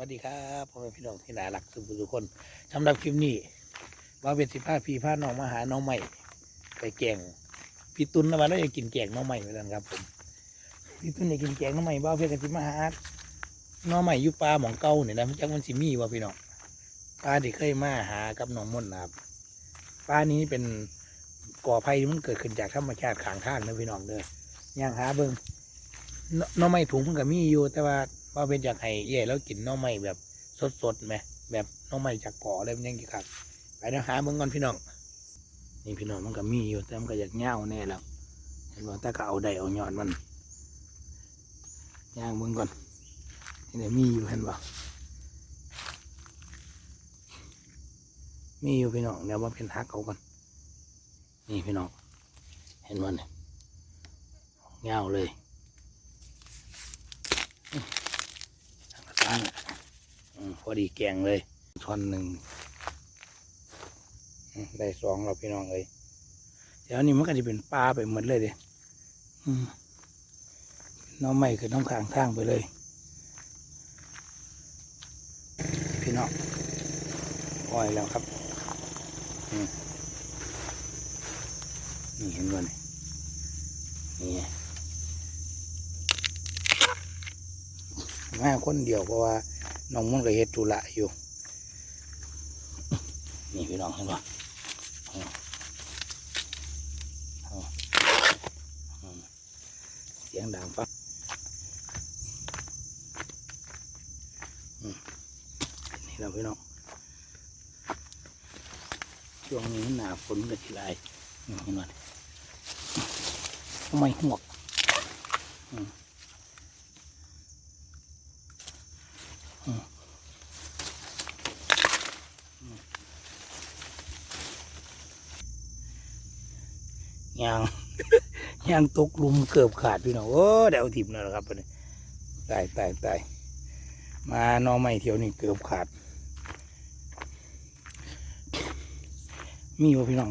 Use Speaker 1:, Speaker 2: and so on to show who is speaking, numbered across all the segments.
Speaker 1: วัสดีครับพ่อแม่พี่น้องที่น่ารักทุกทุกคนสำหรับคลิปนี้ว่าเป็นสิบห้าพี่พาน้องมาหาน้องใหม่ไปแกงพี่ตุนนะวันนี้จะกินแกงน้องใหม่เหมือนกันครับผมพี่ตุนจะกินแกงน้องใหม่บ้าเพื่อนกันสิมาหาน้องใหม่ยู่ปลาหมองเก่าเนี่ยนะมันจักมันสิมีว่าพี่น้องปลาที่เคยมาหากับน้องม่นนะครับปลานี้เป็นก่อภัยที่มันเกิดขึ้นจากธรรมชาติขางทางนะพี่น้องเด้อย่างหาเบิ่งหนหน้อไม้ถุงมันก็มีอยู่แต่ว่า ว่าเป็นจากไห้เย่แล้วกินน้องไม้แบบสดๆไหมแบบน้องไม้จากก่ออะไรมันยังกี่ครับไปเดี๋ยวหาเบิ่งก่อนพี่น้องนี่พี่น้องมันก็มีอยู่แต่มันก็อยากเง่าแน่แล้วเห็นว่าแต่ก็เอาได้เอายอดมันย่างเบิ่งก่อนนี่มีอยู่เห็นป่มีอยู่พี่น้องเดี๋ยวว่าเป็นฮักเอาก่อนนี่พี่น้องเห็นว่าเนี่ยเงาเลย้งพอดีแกงเลยท่อนหนึ่งได้สองเราพี่น้องเลยเดี๋ยวนี้มันก็จะเป็นปลาไปหมดเลยเดิอืมน้องใหม่คือน้องขางทางไปเลย พี่น้องปล่อยแล้วครับนี่เห็นบ่เนี่ยนี่ไง มาคนเดียวเพราะว่าน้องมันก็เฮ็ดธุระอยู่ นี่พี่น้องเห็นปะอืมอืมอืมเสียงดังฟังนี่เราพี่น้อง ช่วงนี้หนาฝนก็ทีไรเห็นไหมทำไมหวก ยางยางตกลุมเกือบขาดพี่น้องโอ้เดี๋ยวทิมแล้วครับวันนี้ตายตายตายมานอไม่เที่ยวนี่เกือบขาด มีวะพี่น้อง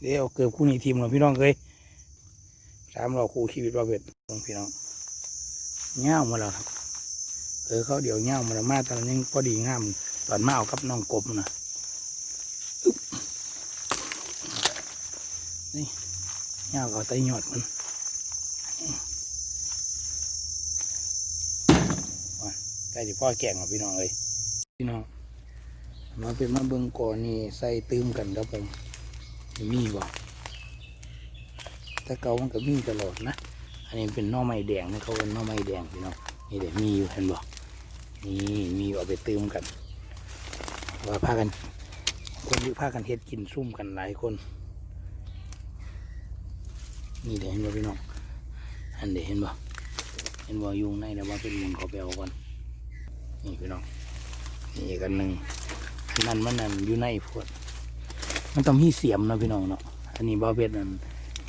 Speaker 1: เดี๋ยวเกือบคู่นี้ทีมเราพี่น้องเคยสามเราคู่ชีวิตเราเป็นพี่น้องเง่ามาแล้วครับ เออเขาเดี๋ยวเง่ามาแล้วมาตอนนี้พอดีงามตอนมาเอากับน้องกบนะนี่เงาวก็ไตหยอดมันใกล้ที่พ่อแก่งแล้วพี่น้องเลยพี่น้องมาเป็นมาเบิ่งก่อนนี่ใส่ตื้มกันครับผมมีบ่แต่เก่ามันก็มีตลอดนะ อันนี้เป็นน่อไม้แดงนะเขาเป็นน่อไม้แดงพี่น้องนี่เดี๋ยวมีอยู่เห็นบ่ นี่มีเอาไปตื้มกัน ว่าพากัน คนที่พากันเฮ็ดกินซุ่มกันหลายคน นี่เดี๋ยวเห็นบ่พี่น้องอันเดี๋ยวเห็นบ่เห็นบ่ยุงในแล้วว่าเป็นมุนเขาไปเอาก่อนนี่พี่น้องนี่กันหนึ่งนั่นมันนั่นอยู่ในพวดมันต้องมีเสียมนะพี่น้องเนาะอันนี้บ่าวเพชรนั่น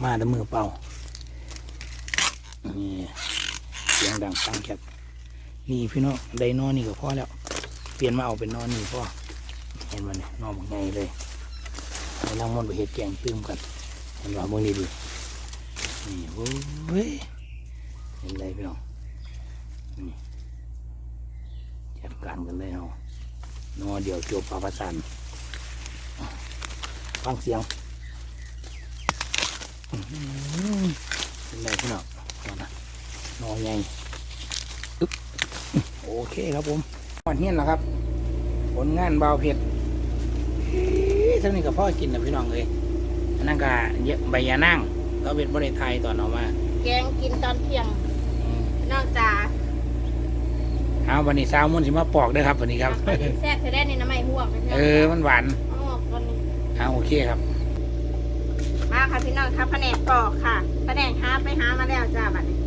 Speaker 1: มาแต่มือเปล่านี่เสียงดังตังแคบ นี่พี่น้องไดโนนี่ก็พอแล้ว เปลี่ยนมาเอาเป็นนอนนี่พอเห็นมันเนี่ยนอนบักไงเลยไปนั่งมนไปเห็ดแกงตื้มกันเห็นว่าเมื่อนี้ดีนี่โว้ยเห็นไรพี่น้องนี่จัดการกันเลยเอานอเดี๋ยวจบปลาประสานฟังเสียงเป็นไรพี่น้องเอานะนอใหญ่อึ๊บโอ เคครับผมวันนี้นะครับ ผลงานเบาวเผ็ดเอ๊ะท่านี้กับพ่อกินนะพี่น้องเลยอันนั่นก็เยอะใบยานั่งก็เป็นบริไทยตอนออกมา
Speaker 2: แกงกินตอนเที่ยง
Speaker 1: อืม
Speaker 2: นอกจาก
Speaker 1: เอาวันนี้สาวมุนสิมาปอกเด้วยครับวันนี้ครับ
Speaker 2: ปลาดิบแซ่บจะได้ในน้ำมันห่วงนะ
Speaker 1: เออมันหวาน
Speaker 2: อ๋อวันนี้
Speaker 1: เอาโอเคครับ
Speaker 2: มาค่ะพี่น้องครับแผนกปอกค่ะแผนกหาไปหามาแล้วจ้าบัดนี้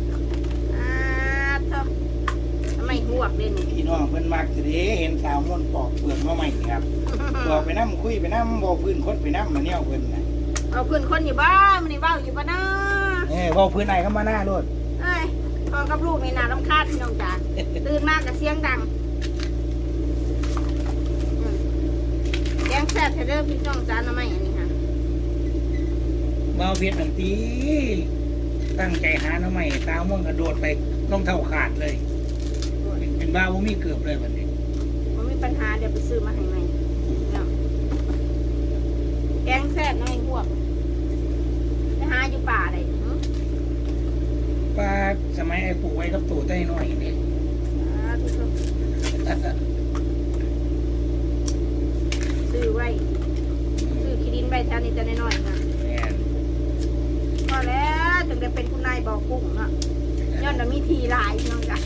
Speaker 2: น้ำมันห่วงเด่น
Speaker 1: พี่น้องเพิ่นมักสิเด้เห็นสาวมุนปอกเปลือกมาใหม่ครับบอกไปน้ำคุยไปน้ำบอกพื้นคนไปน้ำมาเนี่ยเพิ่นนะ
Speaker 2: เอาขึ้นคนอยู่บ้านมันนี่บ้าอยู่บ้านนะ
Speaker 1: เออบอกพื้นไหนเข้ามาหน้าโลด
Speaker 2: เอ้ยพอกับลูกนี่นาลำคาญพี่น้องจ้าตื่นมากกับเสียงดังอืมแกงแซ่บเทเดอร์พี่น้องจ้าน้ำมันอันนี้ค่ะ
Speaker 1: เบาเพียรอันตีตั้งใจหาหน้ำใหม่สาวมุนกระโดดไปต้องเท่าขาดเลย เอเป็นบ้าว่ามีเกือบเลยวันนี้
Speaker 2: มันมีปัญหาเดี๋ยวไปซื้อมาให้ใหม่เนาะแกงแซ่บน้อยหวกไปหาอยู่ป่าเลยหึ
Speaker 1: ป้าสมัยไอ้ปลูกไว้กับตู่ใต้น้อยนี่
Speaker 2: อ่าทุกคนซื้อไว้ซื้อขี้ดินไว้แถวนี้จะน้อยๆนะ
Speaker 1: แม่น
Speaker 2: พอแล้วถึงจะเป็นคุณนายบอกกุ้งเนาะย้อ นว่ามีทีหลายพี่น้องจ้ะ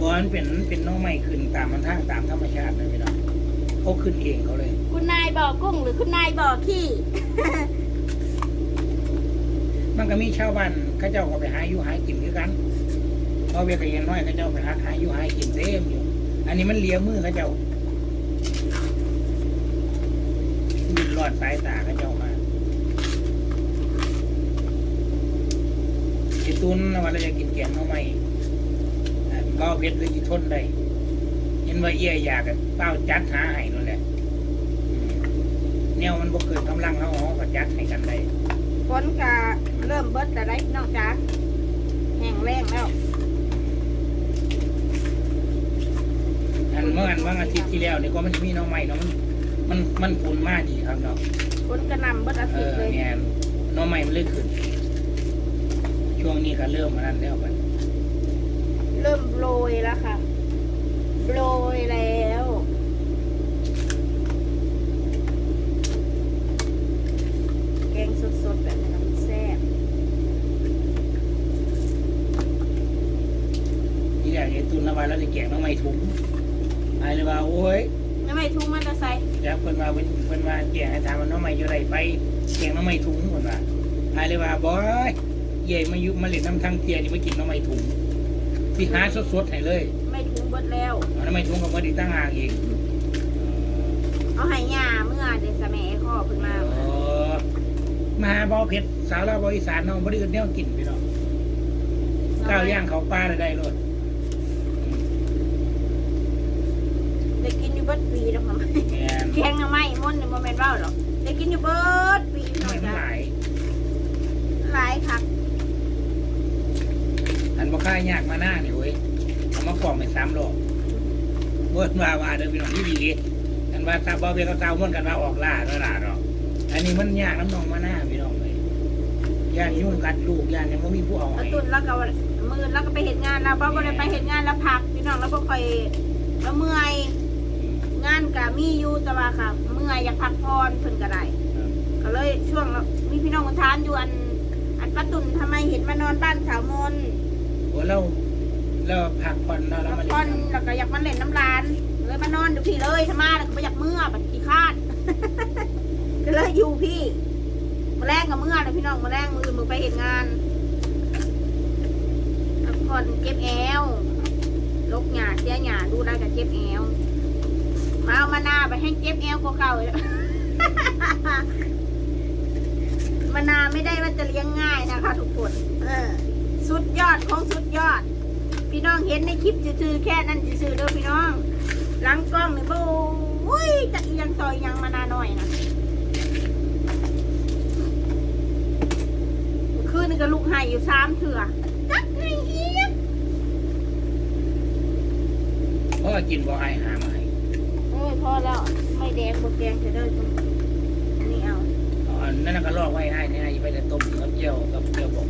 Speaker 1: บอลเป็นเป็นน้องใหม่ขึ้นตามมันทางตามธรรมชาติเลยพี่น้องเขาขึ้นเองเขาเลย
Speaker 2: คุณนายบอกกุ้งหรือคุณนายบอกขี้
Speaker 1: มันก็มีชาวบ้านเขาเจ้าก็ไปหาอยู่หากินคือกันเพราะเวียกเย็นน้อยเขาเจ้าไปหาหาอยู่หากินเต็มอยู่ อันนี้มันเลียมือเขาเจ้าบินรอดสายตาเขาเจ้ามาไอ้ ตุนนะว่าเราจะกินแกงเอาไหมเบาเพชรหรือจีทนได้เห็นว่าเอี้ยอยากเป้าจัดหาให้นั่นแหละอืมแนวมันบ่เกินกำลังเขาอ๋อก็จัดให้กันได้
Speaker 2: ฝนกะเริ่มเบิดแต่ไรน้องจ้ะแห้งแรงแล้ว
Speaker 1: อันเมื่ออันวันอาทิตย์ที่แล้วนี่ก็มันมีน้องใหม่เนาะมันมันมันผลมากดีครับเนาะ
Speaker 2: ฝนกระนำเบิดอาทิตย์เลย
Speaker 1: แงนน้องใหม่มันเลยขึ้น ช่วงนี้ก็เริ่มมานั่นแล้วมัน
Speaker 2: เริ่มโรยแล้วค่ะโรยแล้ว แกงสดๆแบบนี้มันแซ่บ
Speaker 1: ที่แรกไอ้ตุนเอาไว้แล้วจะแกงน้องใหม่ถุงไอ้เลยว่าโอ้ย
Speaker 2: แล้วไม่ทุ่งมันจะใส่
Speaker 1: แล้วเพิ่นว่าเพิ่นเพิ่นว่าแกงให้ถามว่าน้องใหม่อยู่ไรไปแกงน้องใหม่ถุงเพิ่นว่าไอ้เลยว่าบอย เย่มายุมาเล่นน้ำทั้งเทียนี่มากินน้องใหม่ถุงที่หาสดๆให้เลย
Speaker 2: ไม่ทุ่งเบิดแล้ว
Speaker 1: เอาน้องใหม่ถุงกับมาดีตั้งหากอีก
Speaker 2: เอาให้ย่าเมื่อเดซะแม่ข้อเพิ่นมา
Speaker 1: เออมาหาบ่อเพชรสาวลาวบ่ออีสานน้องบ่ได้อื่นแนวกินพี่น้องก้าวย่างเขาปลาได้ได้รถ
Speaker 2: ได้กินอยู่เบิดปีแล้วค่ะ
Speaker 1: แม่น
Speaker 2: แกงหน่อไม้ม่วนนี่บ่แม่นเว้าหรอกได้กินอยู่เบิดปีพี่น้อง
Speaker 1: ไม่มัน
Speaker 2: จ้ะ
Speaker 1: หลาย
Speaker 2: หลายคักา
Speaker 1: ยากมาหน้านี่เว้ยเอามากล่องเป็นสามโลเบิดว่าว่าเด้อพี่น้องที่ดีอันว่าตาบ่เป็นเขาเตาม่วนกันว่าออกล่าเนาะล่ะเนาะอันนี้มันยากน้ำนองมาหน้าพี่น้องเลยย่านยุ่งกัดลูกย่านยังบ่มีผู้เอา
Speaker 2: แล้ตุนแล้วก็มือแล้วก็ไปเฮ็ดงานแล้วบ่บ่ได้ไปเฮ็ดงานแล้วพักพี่น้องแล้วบ่ค่อยแล้วเมื่อยงานก็มีอยู่แต่ว่าค่ะ เมื่อยอยากพักผ่อนเพิ่นก็ได้ก็เลยช่วงมีพี่น้องคนทานอยู่อันอันป้าตุนทำไมเห็นมานอนบ้านสาวมน
Speaker 1: โอ้เราเราพักผ่อนเนาะแล้ว
Speaker 2: พั
Speaker 1: มากเล่
Speaker 2: ผ่อน
Speaker 1: นน้ำ
Speaker 2: แล้วก็อยากมาเล่นน้ำร้าน เลยมานอนอยู่พี่เลยทำมาแล้วก็ไม่อยากเมื่อบัดขี้คร้านก็เลยอยู่พี่มาแรงกับเมื่อเลยพี่น้องมาแรงมือมือไปเห็นงานพักผ่อนเจ็บแอวลกหยาเสียหยาดูได้กับเจ็บแอวมาเอามาหน้าไปให้เจ็บแอวกว่าเก่าอีก มานาไม่ได้ว่าจะเลี้ยงง่ายนะคะทุกคน เออ สุดยอดของสุดยอด พี่น้องเห็นในคลิปซื่อๆแค่นั้นซื่อๆเด้อพี่น้อง หลังกล้องนี่โอ้ยจะอีหยังต่อยยังมานาหน่อยนะคืนนึงก็ลูกไห้อยู่สามเถื่อจักไห้เอียง
Speaker 1: เพราะว่ากินบ่อายหามาให้
Speaker 2: โอ้ยพอแล้ว ไม่แดงบดแดงจะเด้อคุณนี่เอา
Speaker 1: เอาอันนั้นนะก็ลอกไว้ให้เนี่ยไปแต่ต้มกับเจียวกับเจียวบอก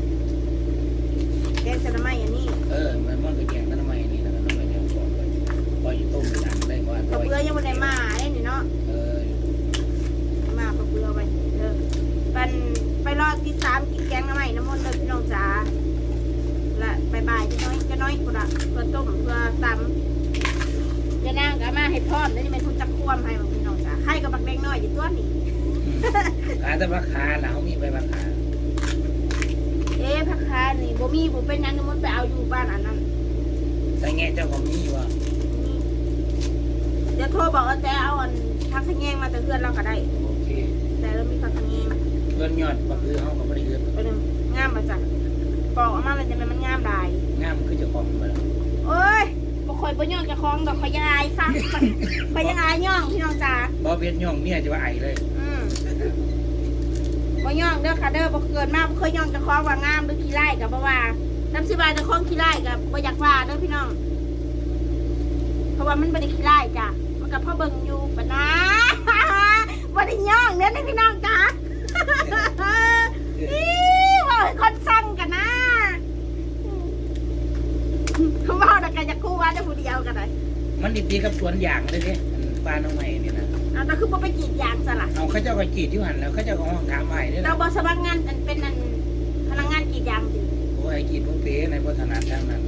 Speaker 2: แกงสะไม้อันนี้
Speaker 1: เออ มันมันก็แกงน้ำมันนี่แล้วก็น้ำมันเนี่ยก่อนไปพออยู่ต้มอยู่นานได้ว่า
Speaker 2: กระเบือยังไม่ได้มาเล่นนี่เนาะ
Speaker 1: เออ
Speaker 2: มากระเบือไปเด้อเป็นไปรอติดตามกินแกงน้ำใหม่น้ำมันต์เด้อพี่น้องจ๋าและบายบายจะน้อยจะน้อยกูละเพื่อต้มเพื่อตำจะนั่ งก็มาให้พร้อมแล้วนี่เป็นทุนจักควมให้พี่น้องจ๋าใครกับบักแดงน้อยอยู่ตัวนี้
Speaker 1: ขาแต่ว่าขาหนาวมีไปว่าขา
Speaker 2: เอ๊ะพักคานี่บ่มีบ่เป็นหยังน้ำมันต์ไปเอาอยู่บ้านอันนั้น
Speaker 1: แต่แง่เจ้าของมีว่า
Speaker 2: นี่เดี๋ยวโทรบอกว่าแต่เอาอันพักขะแยงมาแต่เพื่อนเราก็ได้
Speaker 1: โอเค
Speaker 2: แต่เรามีพักขะแยง
Speaker 1: เพื่อนยอดบักคือเขาก็ไม่ได้เยอะ
Speaker 2: ไปหนึ่งงามมาจ้ะปอกออกมามันจะเป็นมันงามได้
Speaker 1: งามคือเจะของมาแล้ว
Speaker 2: โอ้ยบ่ค่ อยบ่ย่องจะคล้องดอกขอยยังอายฟังขอยยังอายย่องพี่น้องจ๋า
Speaker 1: บ่เพชรย่องเมียจะว่าไอเลย
Speaker 2: อืมบ่ย่องเด้อค่ะเด้อบ่เกินมาบ่เคยย่องจะคล้องว่างามหรือขี้ไล่กับบ่ว่าน้ำสิบายจะคล้องขี้ไล่กับบ่อยากว่าเด้อพี่น้องว่ามันบริขี้ไล่จ้ะมันกับพ่อเบิ่งอยู่ปะนะบริย่องเนี่ยนะพี่น้องจ้ะ อีว่าให้คนสั่งกันนะเขาว่าแต่กันจะคู่ว่าจะผู้เดียวกันเลย
Speaker 1: มันดีๆกับสวนยางเลยเนี่ยปลาน้องใหม่นี่นะ
Speaker 2: เอาแต่คือบ่ไปกรีดยางซะล่ะ
Speaker 1: เอาเขาเจ้าก็กรีดอยู่หันแล้วเขาเจ้าก็ห้องถามใหม่เนี่ย
Speaker 2: เรา
Speaker 1: นะ
Speaker 2: บอสมัครงานอันเป็นอันพนักงานกรีดยางสิ
Speaker 1: โอ้ยกรีดพวกเป๋ในพัฒนาทางนั้น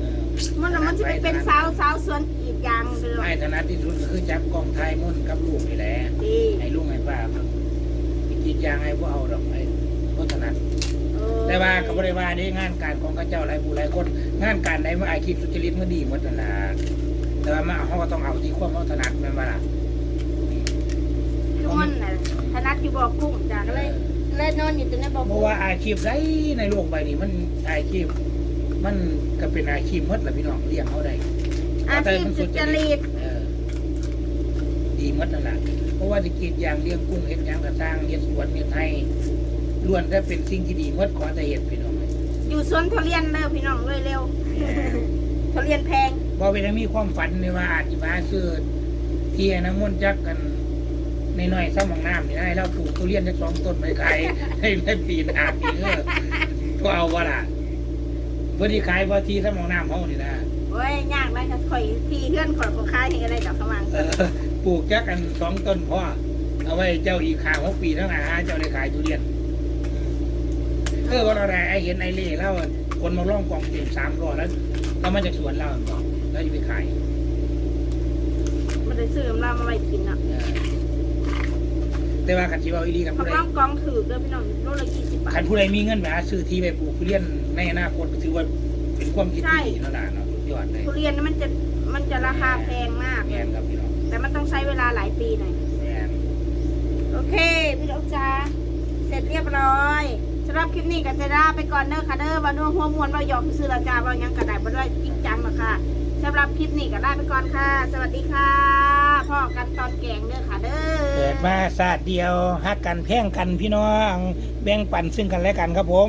Speaker 1: เออ
Speaker 2: มันมันจะไปเป็นสาวสาวสวนกรีดยางเลย
Speaker 1: ไอ้ถนัดที่สุดก็คือจับกล้องถ่ายมุ่นกับลูกนี่แหละ
Speaker 2: ดี
Speaker 1: ให้ลุงให้ป้าครับไปกรีดยางให้พวกเอาดอกไอ้พัฒนาด
Speaker 2: เออ
Speaker 1: แต่ว่าก็บริวาได้งานการของเข้าเจ้าหลายผู้หลายคน งานการใดมาอาชีพสุจริตมันดีหมดนั่นนะ แต่ว่ามาเขาก็ต้องเอาที่ความเขาถนัดแม่นบ่ล่ะ
Speaker 2: ทุกคนน่ะถนัดอยู่บ่อกุ้งจ้ะก็เลยเลยนอนอยู่ตรงนั้นบ่อ
Speaker 1: เพ
Speaker 2: กุ้
Speaker 1: ราะ
Speaker 2: ง
Speaker 1: ว่าอาชีพใดในโลกใบนี้มันอาชีพ มันก็เป็นอาชีพหมดแหละพี่น้องเลี้ยงเขาได้
Speaker 2: อาชีพสุจริต
Speaker 1: เออดีหมดนั่นแหละเพราะว่าจะกรีดยางเลี้ยงกุ้งเห็ดหยางกระสร้างเห็ดสวนเห็ดไทยล้วนแต่เป็นสิ่งที่ดีหมดขอแต่เห็ดพี่น้อง
Speaker 2: อยู่สวนทุเรียนเด้อพี่น้องเลยเร็วทุเรียนแพง
Speaker 1: บอไปทั้งมีความฝันเลยว่าอาจจะมาซื้อที่ไอ้น้ำมันต์จักกันในหน่อยๆซ้ำของน้ำนี่ได้แล้วปลูกทุเรียนจักสองต้นไปขายให้ได้ปีหน้าปีเออก็เอาวะล่ะเพื่อที่ขายพอที่ซ้ำของน้ำเขานี่นะ
Speaker 2: โอ้ยยากนะข่อยพี่เพื่อนข่อยของค้ายเห็นอะไรดอกขมัง
Speaker 1: เออปลูกจักกันสองต้นพ่อเอาไว้เจ้าอีกขางหกปีทั้งอาหาเจ้าได้ขายทุเรียนเออวันอะไรไอเห็นไอเล่แล้วคนมาล่องกล่องเต็มสามร้อยแล้วก็มาจากสวนเราบอก แล้วจะไปขาย
Speaker 2: มันได้ซื้อน้ำลามาไว้กินอะ
Speaker 1: เออแต่ว่าขันชีว่าอีดีกัน
Speaker 2: เขา
Speaker 1: ผู้ใด
Speaker 2: กล้องกองถือเด้อพี่น้องโลละยี่สิบบา
Speaker 1: ขั
Speaker 2: ท
Speaker 1: นผู้ใดมีเงินแบบซื้อที่ไปปลูกทุเรียนในอนาคตก็ถือว่าเป็นความคิดที่ดีแล้วล่ะเนาะสุดยอดเลย
Speaker 2: ทุเรียนนี่มันจะมันจะราคาแพงมาก
Speaker 1: แมนครับพี่น้อง
Speaker 2: แต่มันต้องใช้เวลาหลายปีหน่อย
Speaker 1: แมน
Speaker 2: โอเค พี่น้องจ้าเสร็จเรียบร้อยสำหรับคลิปนี้ก็จะลาไปก่อนเด้อค่ะเด้อวันนู้หัวมวนเราหยอกซื้อละจ้าเรายังกระไดบ่ได้จริงจังหรอกค่ะ สำหรับคลิปนี้ก็ลาไปก่อนค่ะ สวัสดีค่ะพ่อกันตอนแกงเด้อค่ะเด้อ
Speaker 1: เกิดมาศาสตร์เดียวฮักกันแพ่งกันพี่น้อง แบ่งปันซึ่งกันและกันครับผม